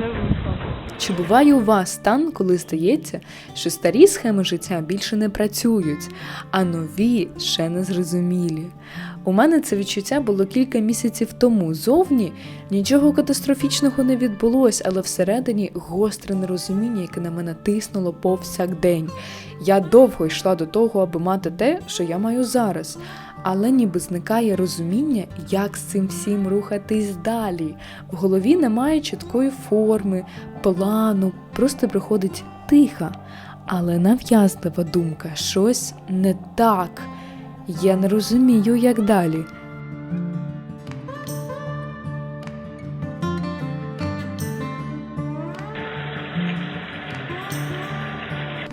не вийшло. Чи буває у вас стан, коли здається, що старі схеми життя більше не працюють, а нові ще не зрозумілі? У мене це відчуття було кілька місяців тому. Зовні нічого катастрофічного не відбулось, але всередині гостре нерозуміння, яке на мене тиснуло повсякдень. Я довго йшла до того, аби мати те, що я маю зараз. Але ніби зникає розуміння, як з цим всім рухатись далі. В голові немає чіткої форми, плану, просто приходить тиха, але нав'язлива думка, щось не так. Я не розумію, як далі.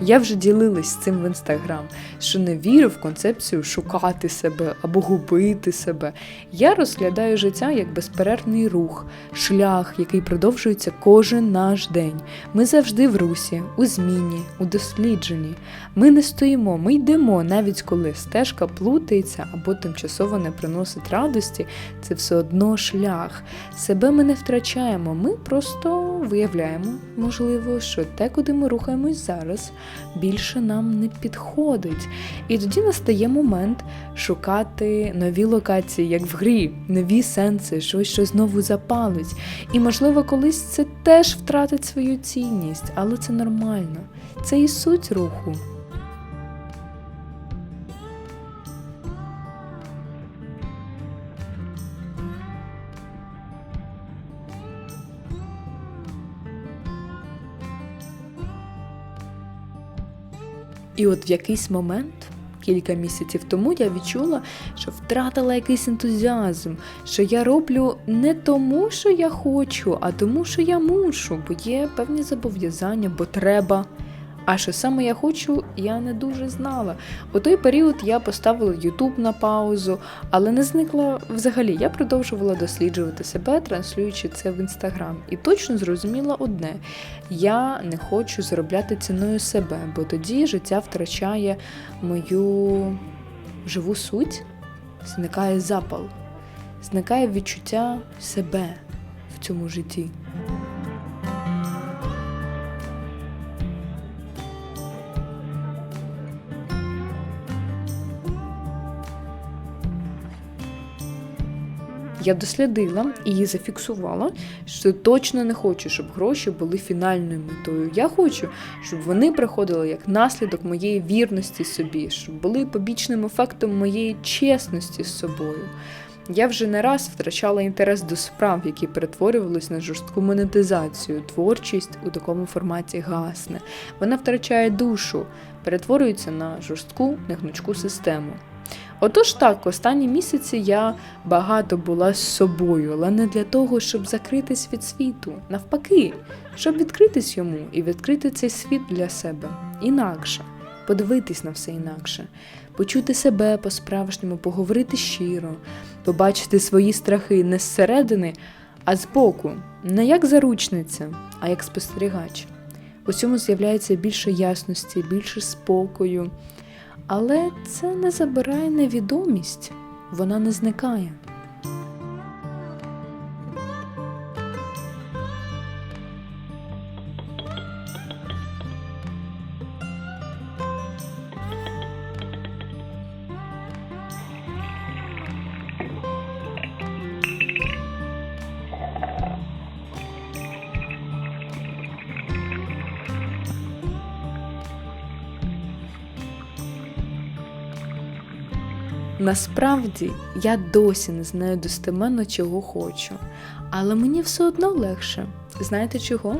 Я вже ділилась цим в інстаграм, що не вірю в концепцію шукати себе або губити себе. Я розглядаю життя як безперервний рух, шлях, який продовжується кожен наш день. Ми завжди в русі, у зміні, у дослідженні. Ми не стоїмо, ми йдемо, навіть коли стежка плутається або тимчасово не приносить радості, це все одно шлях. Себе ми не втрачаємо, ми просто виявляємо, можливо, що те, куди ми рухаємось зараз, більше нам не підходить. І тоді настає момент шукати нові локації, як в грі, нові сенси, щось що знову запалить. І, можливо, колись це теж втратить свою цінність, але це нормально. Це і суть руху. І от в якийсь момент, кілька місяців тому, я відчула, що втратила якийсь ентузіазм, що я роблю не тому, що я хочу, а тому, що я мушу, бо є певні зобов'язання, бо треба. А що саме я хочу, я не дуже знала. У той період я поставила Ютуб на паузу, але не зникла взагалі. Я продовжувала досліджувати себе, транслюючи це в інстаграм. І точно зрозуміла одне: я не хочу заробляти ціною себе, бо тоді життя втрачає мою живу суть, зникає запал, зникає відчуття себе в цьому житті. Я дослідила і зафіксувала, що точно не хочу, щоб гроші були фінальною метою. Я хочу, щоб вони приходили як наслідок моєї вірності собі, щоб були побічним ефектом моєї чесності з собою. Я вже не раз втрачала інтерес до справ, які перетворювались на жорстку монетизацію. Творчість у такому форматі гасне. Вона втрачає душу, перетворюється на жорстку, негнучку систему. Отож так, останні місяці я багато була з собою, але не для того, щоб закритись від світу. Навпаки, щоб відкритись йому і відкрити цей світ для себе інакше, подивитись на все інакше, почути себе по-справжньому, поговорити щиро, побачити свої страхи не зсередини, а збоку, не як заручниця, а як спостерігач. У цьому з'являється більше ясності, більше спокою. Але це не забирає невідомість, вона не зникає. Насправді я досі не знаю достеменно, чого хочу, але мені все одно легше. Знаєте чого?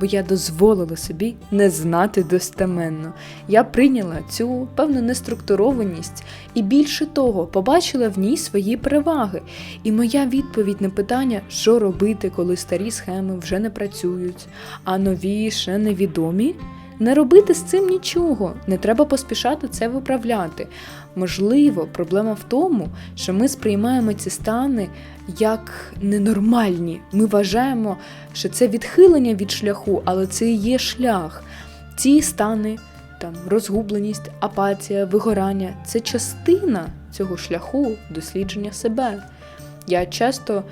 Бо я дозволила собі не знати достеменно. Я прийняла цю певну неструктурованість і більше того, побачила в ній свої переваги. І моя відповідь на питання, що робити, коли старі схеми вже не працюють, а нові ще невідомі. Не робити з цим нічого, не треба поспішати це виправляти. Можливо, проблема в тому, що ми сприймаємо ці стани як ненормальні. Ми вважаємо, що це відхилення від шляху, але це і є шлях. Ці стани, там розгубленість, апатія, вигорання це частина цього шляху дослідження себе. Я часто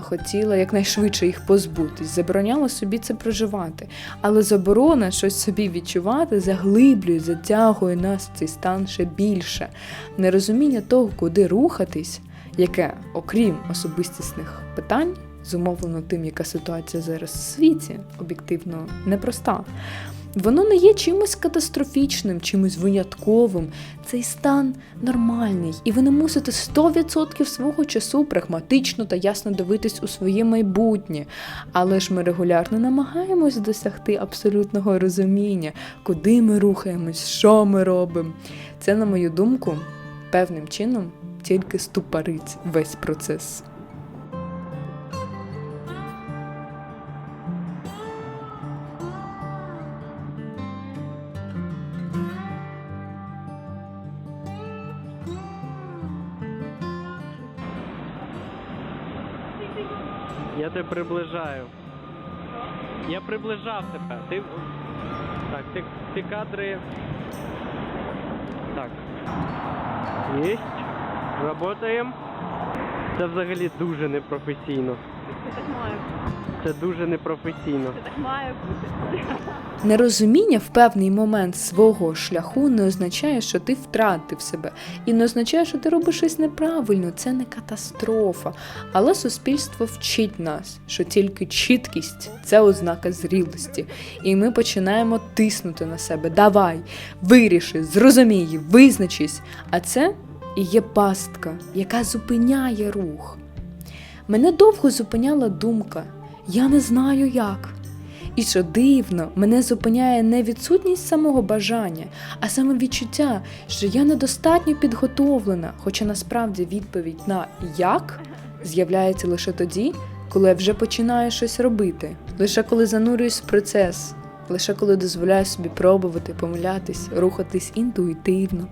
хотіла якнайшвидше їх позбутись, забороняла собі це проживати. Але заборона щось собі відчувати заглиблює, затягує нас цей стан ще більше. Нерозуміння того, куди рухатись, яке, окрім особистісних питань, зумовлено тим, яка ситуація зараз в світі, об'єктивно непроста. Воно не є чимось катастрофічним, чимось винятковим. Цей стан нормальний, і ви не мусите 100% свого часу прагматично та ясно дивитись у своє майбутнє. Але ж ми регулярно намагаємось досягти абсолютного розуміння, куди ми рухаємось, що ми робимо. Це, на мою думку, певним чином тільки ступорить весь процес. Я тебе приближаю. Я приближав тебе. Ти. Так, ти, ти кадри. Так. Єсть. Работаємо. Це взагалі дуже непрофесійно. Це так має бути. Це дуже непрофесійно. Це так має бути. Нерозуміння в певний момент свого шляху не означає, що ти втратив себе, і не означає, що ти робиш щось неправильно. Це не катастрофа. Але суспільство вчить нас, що тільки чіткість це ознака зрілості. І ми починаємо тиснути на себе. Давай, виріши, зрозумій, визначись. А це і є пастка, яка зупиняє рух. Мене довго зупиняла думка: я не знаю як. І що дивно, мене зупиняє не відсутність самого бажання, а саме відчуття, що я недостатньо підготовлена, хоча насправді відповідь на як з'являється лише тоді, коли я вже починаю щось робити, лише коли занурююсь в процес, лише коли дозволяю собі пробувати, помилятись, рухатись інтуїтивно.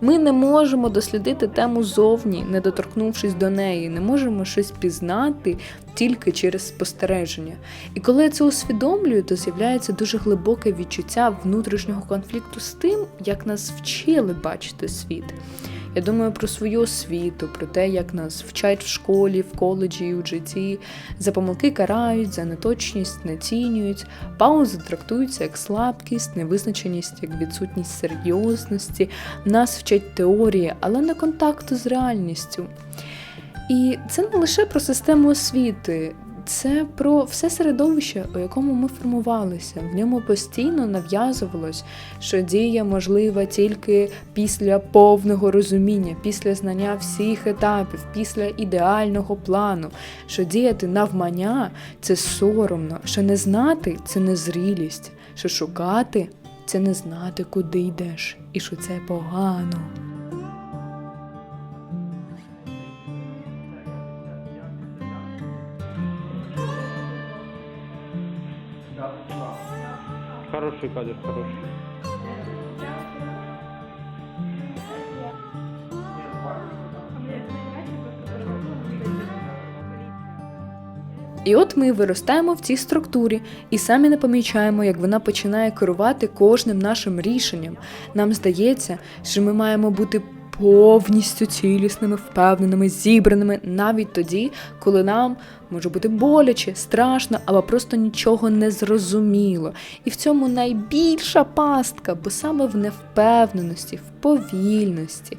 Ми не можемо дослідити тему зовні, не доторкнувшись до неї, не можемо щось пізнати тільки через спостереження. І коли я це усвідомлюю, то з'являється дуже глибоке відчуття внутрішнього конфлікту з тим, як нас вчили бачити світ. Я думаю про свою освіту, про те, як нас вчать в школі, в коледжі і у житті. За помилки карають, за неточність не цінюють, паузи трактуються як слабкість, невизначеність, як відсутність серйозності. Нас вчать теорії, але не контакту з реальністю. І це не лише про систему освіти, це про все середовище, у якому ми формувалися. В ньому постійно нав'язувалось, що дія можлива тільки після повного розуміння, після знання всіх етапів, після ідеального плану, що діяти навмання це соромно, що не знати це незрілість, що шукати це не знати, куди йдеш, і що це погано. Хороший кадр, хороший. І от ми виростаємо в цій структурі і самі не помічаємо, як вона починає керувати кожним нашим рішенням. Нам здається, що ми маємо бути повністю цілісними, впевненими, зібраними навіть тоді, коли нам може бути боляче, страшно або просто нічого не зрозуміло. І в цьому найбільша пастка, бо саме в невпевненості, в повільності.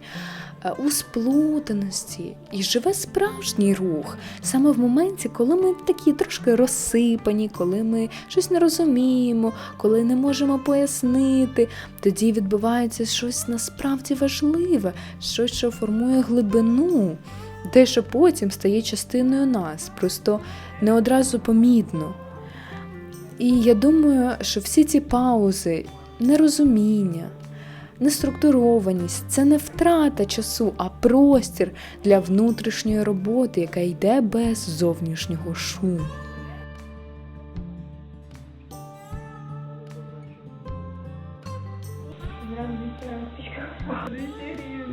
Е, У сплутаності. І живе справжній рух. Саме в моменті, коли ми такі трошки розсипані, коли ми щось не розуміємо, коли не можемо пояснити, тоді відбувається щось насправді важливе, щось, що формує глибину, те, що потім стає частиною нас, просто не одразу помітно. І я думаю, що всі ці паузи, нерозуміння, неструктурованість це не втрата часу, а простір для внутрішньої роботи, яка йде без зовнішнього шуму.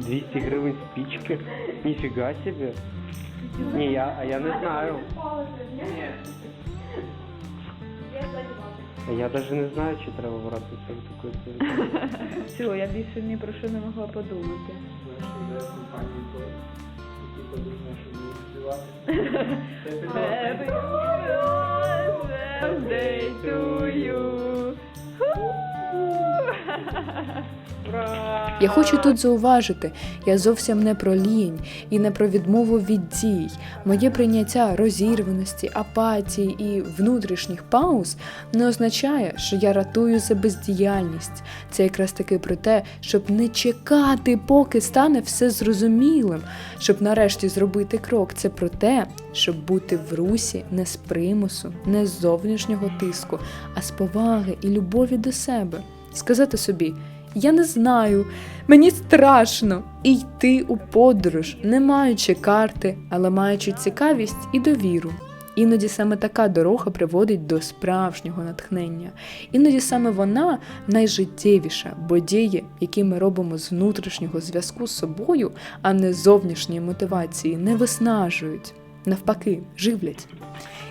200 гривень спички. Нифига себе. Не, я, а я не знаю. А Я даже не знаю, чи треба брати це таке. Все, я більше ні про що не могла подумати. Happy birthday to you. Я хочу тут зауважити, я зовсім не про лінь і не про відмову від дій. Моє прийняття розірваності, апатії і внутрішніх пауз не означає, що я ратую за бездіяльність. Це якраз таки про те, щоб не чекати, поки стане все зрозумілим, щоб нарешті зробити крок. Це про те, щоб бути в русі не з примусу, не з зовнішнього тиску, а з поваги і любові до себе. Сказати собі. Я не знаю, мені страшно і йти у подорож, не маючи карти, але маючи цікавість і довіру. Іноді саме така дорога приводить до справжнього натхнення. Іноді саме вона найжиттєвіша, бо дії, які ми робимо з внутрішнього зв'язку з собою, а не зовнішньої мотивації, не виснажують, навпаки, живлять.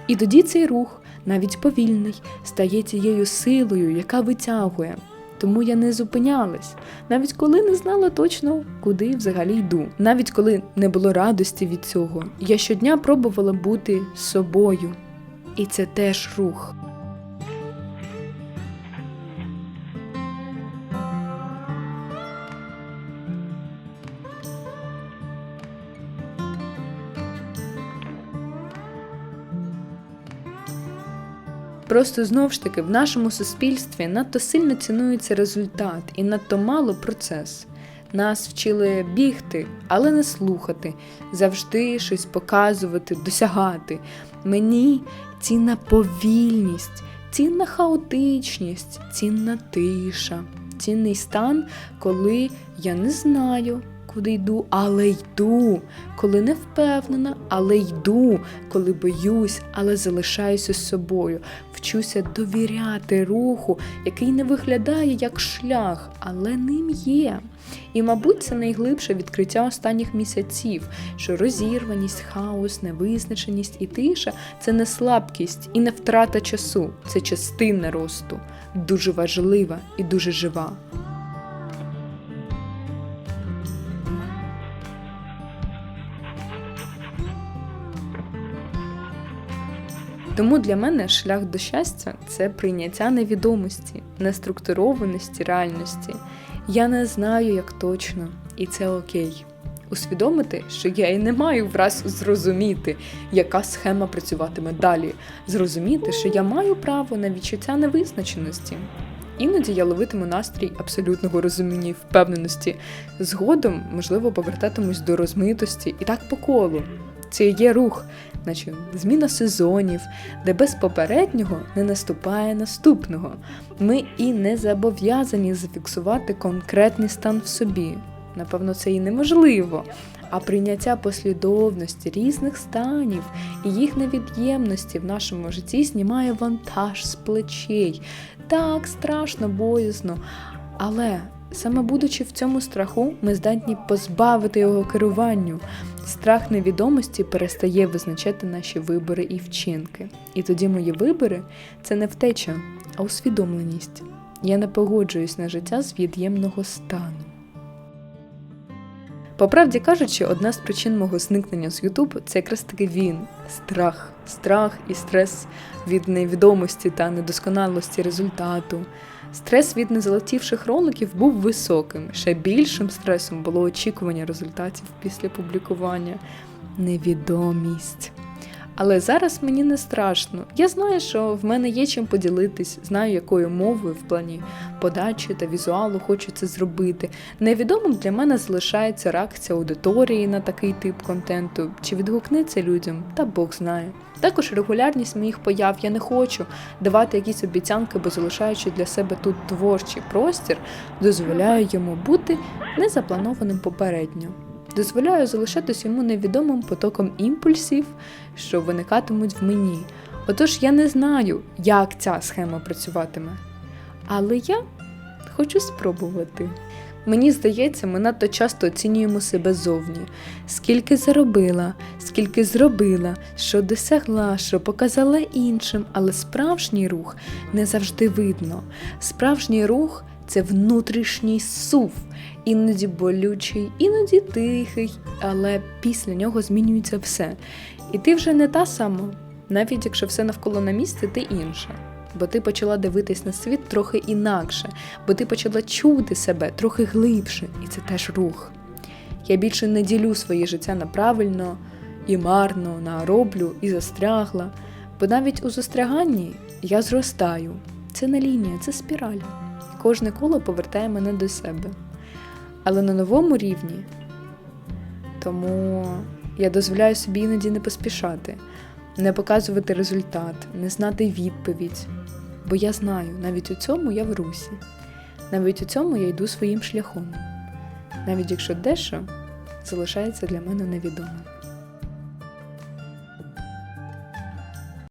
І тоді цей рух, навіть повільний, стає тією силою, яка витягує. Тому я не зупинялась, навіть коли не знала точно, куди взагалі йду. Навіть коли не було радості від цього, я щодня пробувала бути собою. І це теж рух. Просто знов ж таки в нашому суспільстві надто сильно цінується результат і надто мало процес. Нас вчили бігти, але не слухати, завжди щось показувати, досягати. Мені цінна повільність, цінна хаотичність, цінна тиша, цінний стан, коли я не знаю, куди йду, але йду, коли не впевнена, але йду, коли боюсь, але залишаюся з собою. Вчуся довіряти руху, який не виглядає як шлях, але ним є. І, мабуть, це найглибше відкриття останніх місяців, що розірваність, хаос, невизначеність і тиша це не слабкість і не втрата часу, це частина росту, дуже важлива і дуже жива. Тому для мене шлях до щастя це прийняття невідомості, неструктурованості реальності. Я не знаю, як точно, і це окей. Усвідомити, що я і не маю враз зрозуміти, яка схема працюватиме далі. Зрозуміти, що я маю право на відчуття невизначеності. Іноді я ловитиму настрій абсолютного розуміння і впевненості. Згодом, можливо, повертатимусь до розмитості і так по колу. Це є рух, наче зміна сезонів, де без попереднього не наступає наступного. Ми і не зобов'язані зафіксувати конкретний стан в собі. Напевно, це і неможливо. А прийняття послідовності різних станів і їх невід'ємності в нашому житті знімає вантаж з плечей. Так страшно, боязно. Але саме будучи в цьому страху, ми здатні позбавити його керуванню. Страх невідомості перестає визначати наші вибори і вчинки. І тоді мої вибори це не втеча, а усвідомленість. Я не погоджуюсь на життя з від'ємного стану. По правді кажучи, одна з причин мого зникнення з YouTube це якраз таки він страх, страх і стрес від невідомості та недосконалості результату. Стрес від незалетівших роликів був високим. Ще більшим стресом було очікування результатів після публікування. Невідомість. Але зараз мені не страшно. Я знаю, що в мене є чим поділитись, знаю, якою мовою в плані подачі та візуалу хочу це зробити. Невідомим для мене залишається реакція аудиторії на такий тип контенту, чи відгукнеться людям, та Бог знає. Також регулярність моїх появ я не хочу давати якісь обіцянки, бо залишаючи для себе тут творчий простір, дозволяю йому бути незапланованим попередньо. Дозволяю залишатись йому невідомим потоком імпульсів, що виникатимуть в мені. Отож я не знаю, як ця схема працюватиме. Але я хочу спробувати. Мені здається, ми надто часто оцінюємо себе зовні. Скільки заробила, скільки зробила, що досягла, що показала іншим, але справжній рух не завжди видно. Справжній рух це внутрішній сув. іноді болючий, іноді тихий, але після нього змінюється все. І ти вже не та сама, навіть якщо все навколо на місці, ти інша. Бо ти почала дивитись на світ трохи інакше, бо ти почала чути себе трохи глибше, і це теж рух. Я більше не ділю своє життя на правильно і марно, на роблю і застрягла. Бо навіть у застряганні я зростаю. Це не лінія, це спіраль. Кожне коло повертає мене до себе. Але на новому рівні. Тому я дозволяю собі іноді не поспішати, не показувати результат, не знати відповідь. Бо я знаю, навіть у цьому я в русі, навіть у цьому я йду своїм шляхом, навіть якщо дещо залишається для мене невідомим.